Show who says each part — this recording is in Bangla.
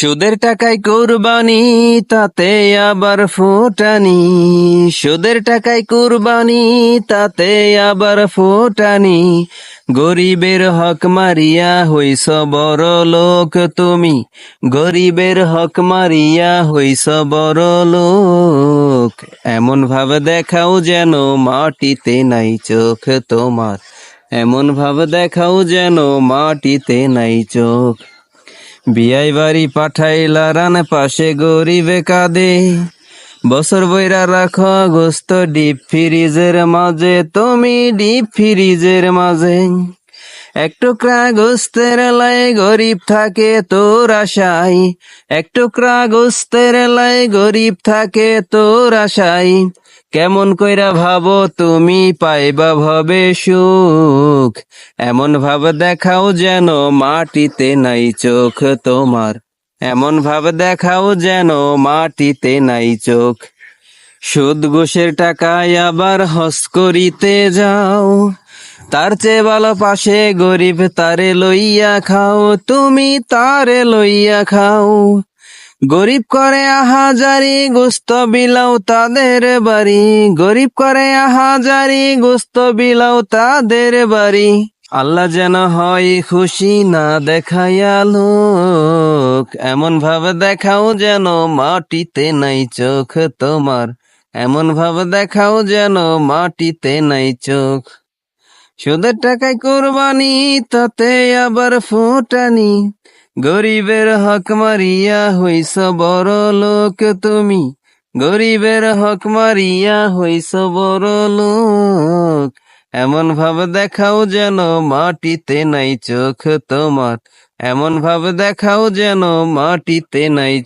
Speaker 1: সুদের টাকায় কুরবানি, তাতে আবার ফুটানি। সুদের টাকায় কুরবানি, তাতে আবার ফুটানি। গরিবের হক মারিয়া হইস বড় লোক তুমি। গরিবের হক মারিয়া হইস বড় লোক। এমন ভাবে দেখাও যেন মাটিতে নাই চোখ তোমার। এমন ভাবে দেখাও যেন মাটিতে নাই চোখ বিয়াই বাড়ি পাঠাইলা রান পাশে গরিবে কাঁদে। বছর বইরা রাখো গোস্ত ডিপ ফ্রিজের মাঝে, তুমি ডিপ ফ্রিজের মাঝে। এক টুকরা গোস্তের লাই গরিব থাকে তোর আশাই এক টুকরা গোস্তের লাই গরিব থাকে তোর আশাই কেমন কইরা ভাবো তুমি পাইবা ভবে সুখ। এমন ভাব দেখাও যেন মাটিতে নাই চোখ তোমার। এমন ভাব দেখাও যেন মাটিতে নাই চোখ। সুদ ঘুষের টাকায় আবার হস করিতে যাও। তার চেয়ে ভালো পাশে গরিব তারে লইয়া খাও, তুমি তারে লইয়া খাও। গরিব করে আহাজারি গোস্ত বিলাও তাদের বাড়ি। গরিব করে আহাজারি গোস্ত বিলাও তাদের বাড়ি। আল্লাহ যেন হয় খুশি না দেখাইয়া লোক, এমন ভাবে দেখাও যেন মাটিতে নাই চোখ তোমার। এমন ভাবে দেখাও যেন মাটিতে নাই চোখ। সুদের টাকায় কোরবানি, তাতে আবার ফুটানি। গরিবের হক মারিয়া হইস বড় লোক তুমি। গরিবের হক মারিয়া হইস বড় লোক। এমন ভাবে দেখাও যেন মাটিতে নাই চোখ তোমার। এমন ভাবে দেখাও যেন মাটিতে নাই